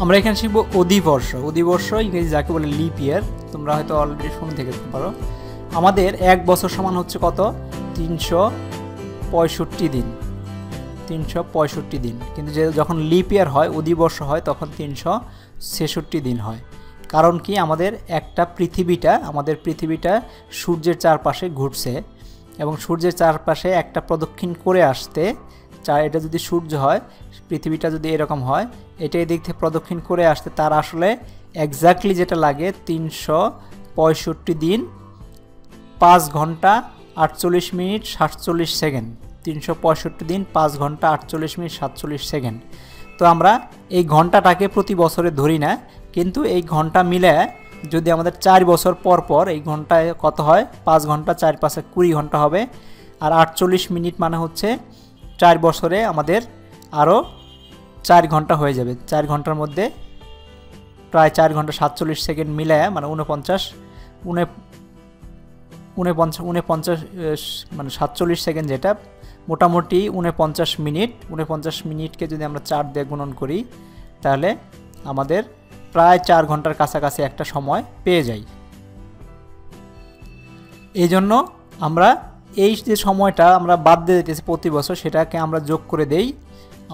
আমরা এখানে শিখব অধিবর্ষ। অধিবর্ষ ইংরেজি যাকে বলে লিপ ইয়ার তোমরা হয়তো অলরেডি শুনে থেকে পারো। আমাদের এক বছর সমান হচ্ছে কত? তিনশো পঁয়ষট্টি দিন। তিনশো পঁয়ষট্টি দিন। কিন্তু যে যখন লিপ ইয়ার হয়, অধিবর্ষ হয়, তখন তিনশো ছেষট্টি দিন হয়। কারণ কি? আমাদের একটা পৃথিবীটা, আমাদের পৃথিবীটা সূর্যের চারপাশে ঘুরছে এবং সূর্যের চারপাশে একটা প্রদক্ষিণ করে আসতে চা এটা যদি সূর্য হয় পৃথিবীটা যদি এরকম হয় এটা এদিক থেকে প্রদক্ষিণ করে আসতে তার আসলে এক্স্যাক্টলি যেটা লাগে তিনশো পঁয়ষট্টি দিন, পাঁচ ঘণ্টা আটচল্লিশ মিনিট সাতচল্লিশ সেকেন্ড। তিনশো পঁয়ষট্টি দিন, পাঁচ ঘণ্টা আটচল্লিশ মিনিট সাতচল্লিশ সেকেন্ড। তো আমরা এই ঘন্টাটাকে প্রতি বছরে ধরি না, কিন্তু এই ঘণ্টা মিলে যদি আমাদের চার বছর পর পর এই ঘন্টায় কত হয়, পাঁচ ঘণ্টা চার পাঁচে কুড়ি ঘণ্টা হবে। আর আটচল্লিশ মিনিট মানে হচ্ছে চার বছরে আমাদের আরও চার ঘণ্টা হয়ে যাবে। চার ঘণ্টার মধ্যে প্রায় চার ঘণ্টা সাতচল্লিশ সেকেন্ড মিলায় মানে উনপঞ্চাশ উনে উনপঞ্চাশ উনপঞ্চাশ মানে সাতচল্লিশ সেকেন্ড যেটা, মোটামুটি উনপঞ্চাশ মিনিট উনপঞ্চাশ মিনিটকে যদি আমরা চার দিয়ে গুণন করি, তাহলে আমাদের প্রায় চার ঘণ্টার কাছাকাছি একটা সময় পেয়ে যাই। এই জন্য আমরা এই যে সময়টা আমরা বাদ দিয়ে দিতেছি প্রতি বছর, সেটাকে আমরা যোগ করে দেই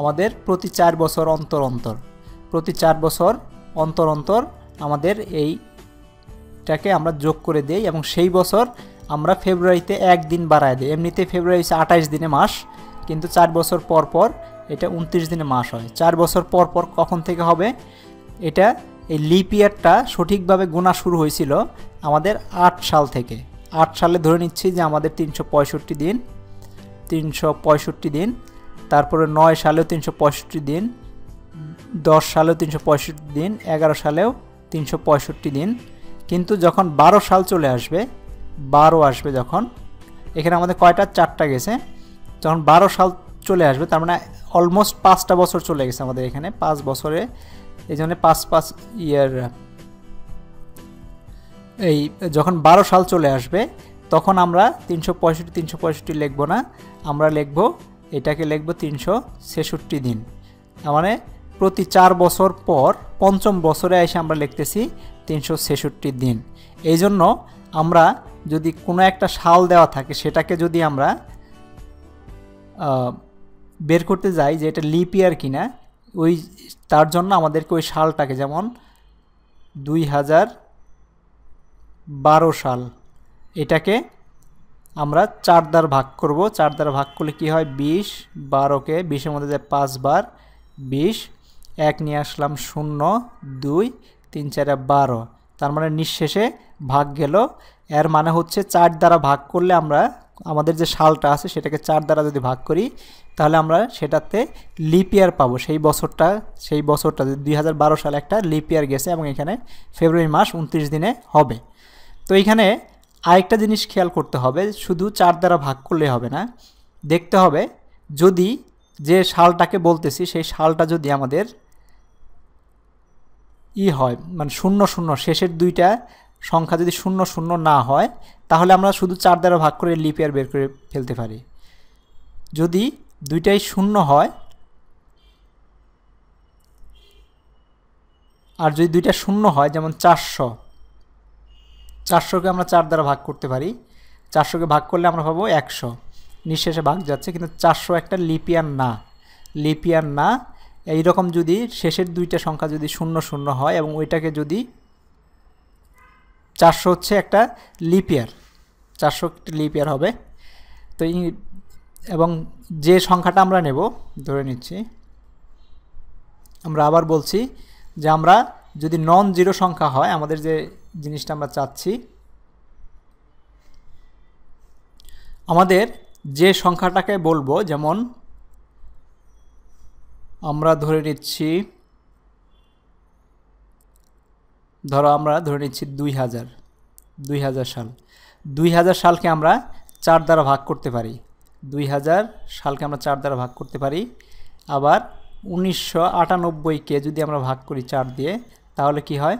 আমাদের প্রতি চার বছর অন্তর অন্তর। প্রতি চার বছর অন্তর অন্তর আমাদের এইটাকে আমরা যোগ করে দেই এবং সেই বছর আমরা ফেব্রুয়ারিতে একদিন বাড়ায় দিই। এমনিতে ফেব্রুয়ারি হচ্ছে আঠাইশ দিনে মাস, কিন্তু চার বছর পর পর এটা উনত্রিশ দিনে মাস হয়। চার বছর পর পর কখন থেকে হবে? এটা এই লিপ ইয়ারটা সঠিকভাবে গোনা শুরু হয়েছিল আমাদের আট সাল থেকে। আট সালে ধরে নিচ্ছি যে আমাদের তিনশো পঁয়ষট্টি দিন, তিনশো পঁয়ষট্টি দিন তারপরে নয় সালেও তিনশো পঁয়ষট্টি দিন, দশ সালেও তিনশো পঁয়ষট্টি দিন, এগারো সালেও তিনশো পঁয়ষট্টি দিন। কিন্তু যখন বারো সাল চলে আসবে, বারো আসবে যখন, এখানে আমাদের কয়টা? চারটা গেছে। যখন বারো সাল চলে আসবে, তার মানে অলমোস্ট পাঁচটা বছর চলে গেছে আমাদের এখানে, পাঁচ বছরে। এই জন্য পাঁচ পাঁচ ইয়ার এই যখন বারো সাল চলে আসবে, তখন আমরা তিনশো পঁয়ষট্টি তিনশো পঁয়ষট্টি লিখব না, আমরা লিখব এটাকে লিখব তিনশো ছেষট্টি দিন। মানে প্রতি চার বছর পর পঞ্চম বছরে এসে আমরা লিখতেছি তিনশো ছেষট্টি দিন। এই জন্য আমরা যদি কোনো একটা সাল দেওয়া থাকে, সেটাকে যদি আমরা বের করতে যাই যে এটা লিপ ইয়ার কিনা, ওই তার জন্য আমাদেরকে ওই সালটাকে যেমন দুই হাজার বারো সাল, এটাকে আমরা চার দ্বার ভাগ করব। চার দ্বার ভাগ করলে কী হয়? বিশ, বারোকে, বিশের মধ্যে যায় পাঁচবার বিশ, এক নিয়ে আসলাম শূন্য, দুই, তিন, চারে বারো। তার মানে নিঃশেষে ভাগ গেল। এর মানে হচ্ছে চার দ্বারা ভাগ করলে আমরা আমাদের যে সালটা আছে সেটাকে চার দ্বারা যদি ভাগ করি, তাহলে আমরা সেটাতে লিপ ইয়ার পাবো। সেই বছরটা সেই বছরটা দুই হাজার বারো সালে একটা লিপ ইয়ার গেছে এবং এখানে ফেব্রুয়ারি মাস উনত্রিশ দিনে হবে। তো এইখানে আরেকটা জিনিস খেয়াল করতে হবে, শুধু চার দ্বারা ভাগ করলে হবে না। দেখতে হবে, যদি যে সালটাকে বলতেছি, সেই সালটা যদি আমাদের ই হয় মানে শূন্য শূন্য, শেষের দুইটা সংখ্যা যদি শূন্য শূন্য না হয়, তাহলে আমরা শুধু চার দ্বারা ভাগ করে লিপ ইয়ার বের করে ফেলতে পারি। যদি দুইটাই শূন্য হয়, আর যদি দুইটা শূন্য হয়, যেমন চারশো চারশোকে আমরা চার দ্বারা ভাগ করতে পারি। চারশোকে ভাগ করলে আমরা পাবো একশো। নিঃশেষে ভাগ যাচ্ছে, কিন্তু চারশো একটা লিপিয়ার না। লিপিয়ার না এই রকম যদি শেষের দুইটা সংখ্যা যদি শূন্য শূন্য হয় এবং ওইটাকে যদি চারশো হচ্ছে একটা লিপিয়ার, চারশো একটা লিপিয়ার হবে। তো এবং যে সংখ্যাটা আমরা নেব, ধরে নিচ্ছি, আমরা আবার বলছি যে আমরা যদি নন জিরো সংখ্যা হয়, আমাদের যে জিনিসটা আমরা চাচ্ছি। আমাদের যে সংখ্যাটাকে বলব, যেমন আমরা ধরে নিচ্ছি, ধরো আমরা ধরে নিচ্ছি দুই হাজার দুই হাজার সাল। দুই হাজার সালকে আমরা চার দ্বারা ভাগ করতে পারি। দুই হাজার সালকে আমরা চার দ্বারা ভাগ করতে পারি। আবার উনিশশো আটানব্বইকে যদি আমরা ভাগ করি চার দিয়ে, তাহলে কি হয়?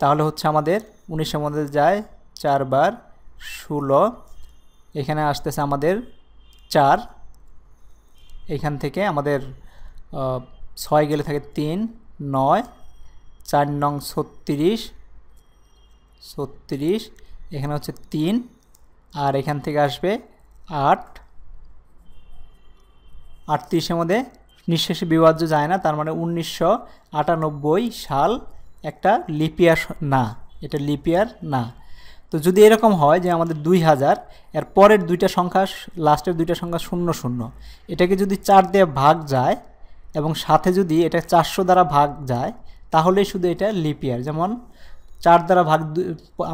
তাহলে হচ্ছে আমাদের উনিশের মধ্যে যায় চারবার ষোলো। এখানে আসতেছে আমাদের চার। এখান থেকে আমাদের ছয় গেলে থাকে তিন, নয়। চার নং ছত্রিশ ছত্রিশ। এখানে হচ্ছে তিন। আর এখান থেকে আসবে আট। আটত্রিশের মধ্যে নিঃশেষে বিভাজ্য যায় না, তার মানে উনিশশো আটানব্বই সাল একটা লিপিয়ার না, এটা লিপিয়ার না। তো যদি এরকম হয় যে আমাদের দুই হাজার, এর পরের দুইটা সংখ্যা লাস্টের দুইটা সংখ্যা শূন্য শূন্য, এটাকে যদি চার দিয়ে ভাগ যায় এবং সাথে যদি এটা চারশো দ্বারা ভাগ যায়, তাহলেই শুধু এটা লিপিয়ার যেমন চার দ্বারা ভাগ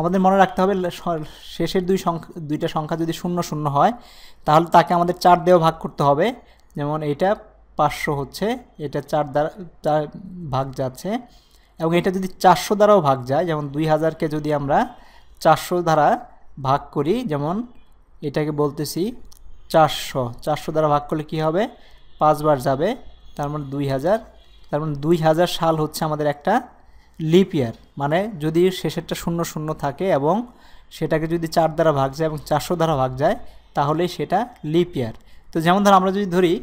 আমাদের মনে রাখতে হবে শেষের দুই সংখ্যা, দুইটা সংখ্যা যদি শূন্য শূন্য হয়, তাহলে তাকে আমাদের চার দিয়েও ভাগ করতে হবে। যেমন এটা পাঁচশো হচ্ছে, এটা চার দ্বারা ভাগ যাচ্ছে এবং এটা যদি চারশো দ্বারাও ভাগ যায়, যেমন দুই হাজারকে যদি আমরা চারশো দ্বারা ভাগ করি, যেমন এটাকে বলতেছি চারশো। চারশো দ্বারা ভাগ করলে কি হবে? পাঁচবার যাবে, তার মানে দুই হাজার। তার মানে দুই হাজার সাল হচ্ছে আমাদের একটা লিপ ইয়ার। মানে যদি শেষেরটা শূন্য শূন্য থাকে এবং সেটাকে যদি চার দ্বারা ভাগ যায় এবং চারশো দ্বারা ভাগ যায় তাহলেই সেটা লিপ ইয়ার। তো যেমন ধর আমরা যদি ধরি,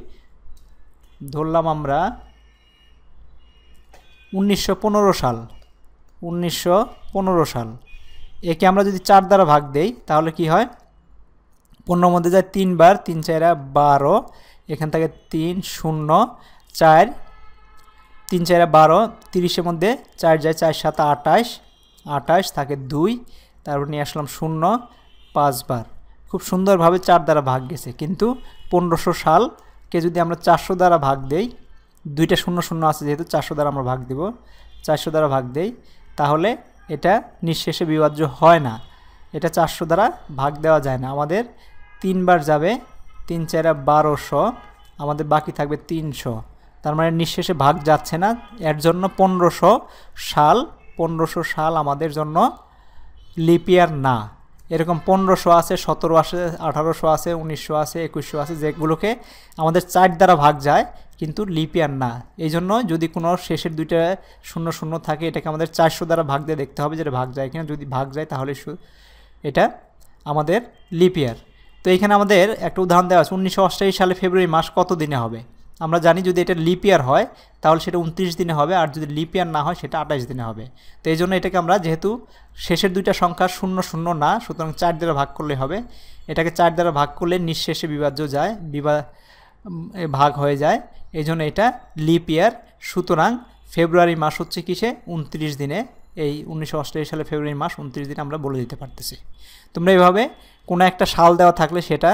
ধরলাম আমরা উনিশশো পনেরো সাল। উনিশশো পনেরো সাল। একে আমরা যদি চার দ্বারা ভাগ দেই, তাহলে কি হয়? পনেরোর মধ্যে যায় তিনবার তিন চারা বারো। এখান থেকে তিন, শূন্য, চার। তিন চারা বারো, তিরিশের মধ্যে চার যায় চার, সাত আটাইশ আটাইশ থাকে দুই। তারপর নিয়ে আসলাম শূন্য পাঁচবার খুব সুন্দরভাবে চার দ্বারা ভাগ গেছে। কিন্তু পনেরোশো সালকে যদি আমরা চারশো দ্বারা ভাগ দেই দুইটা শূন্য শূন্য আছে যেহেতু চারশো দ্বারা আমরা ভাগ দেব, চারশো দ্বারা ভাগ দেই, তাহলে এটা নিঃশেষে বিভাজ্য হয় না। এটা চারশো দ্বারা ভাগ দেওয়া যায় না। আমাদের তিনবার যাবে, তিন চারা বারোশো, আমাদের বাকি থাকবে তিনশো। তার মানে নিঃশেষে ভাগ যাচ্ছে না, এর জন্য পনেরোশো সাল পনেরোশো সাল আমাদের জন্য লিপিয়ার না। এরকম পনেরোশো আছে, সতেরো আছে, আঠারোশো আছে, উনিশশো আছে, একুশশো আছে, যেগুলোকে আমাদের চার দ্বারা ভাগ যায়, কিন্তু লিপিয়ার না। এই জন্য যদি কোনো শেষের দুইটা শূন্য শূন্য থাকে, এটাকে আমাদের চারশো দ্বারা ভাগ দিয়ে দেখতে হবে যেটা ভাগ যায় কিনা। যদি ভাগ যায়, তাহলে এটা আমাদের লিপিয়ার তো এখানে আমাদের একটা উদাহরণ দেওয়া আছে, উনিশশো সালে ফেব্রুয়ারি মাস কত দিনে হবে? আমরা জানি যদি এটা লিপিয়ার হয়, তাহলে সেটা উনত্রিশ দিনে হবে, আর যদি লিপিয়ার না হয়, সেটা আঠাশ দিনে হবে। তো এই জন্য এটাকে আমরা যেহেতু শেষের দুইটা সংখ্যা শূন্য শূন্য না, সুতরাং চার দ্বারা ভাগ করলে হবে। এটাকে চার দ্বারা ভাগ করলে নিঃশেষে বিভাজ্য যায়, বিভা ভাগ হয়ে যায়। এই জন্য এটা লিপ ইয়ার সুতরাং ফেব্রুয়ারি মাস হচ্ছে কিসে? উনত্রিশ দিনে। এই উনিশশো সালে ফেব্রুয়ারি মাস উনত্রিশ দিনে আমরা বলে দিতে পারতেছি। তোমরা এইভাবে কোনো একটা সাল দেওয়া থাকলে সেটা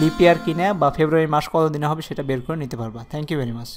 লিপ ইয়ার কিনে বা ফেব্রুয়ারি মাস কত দিনে হবে সেটা বের করে নিতে পারবা। Thank you very much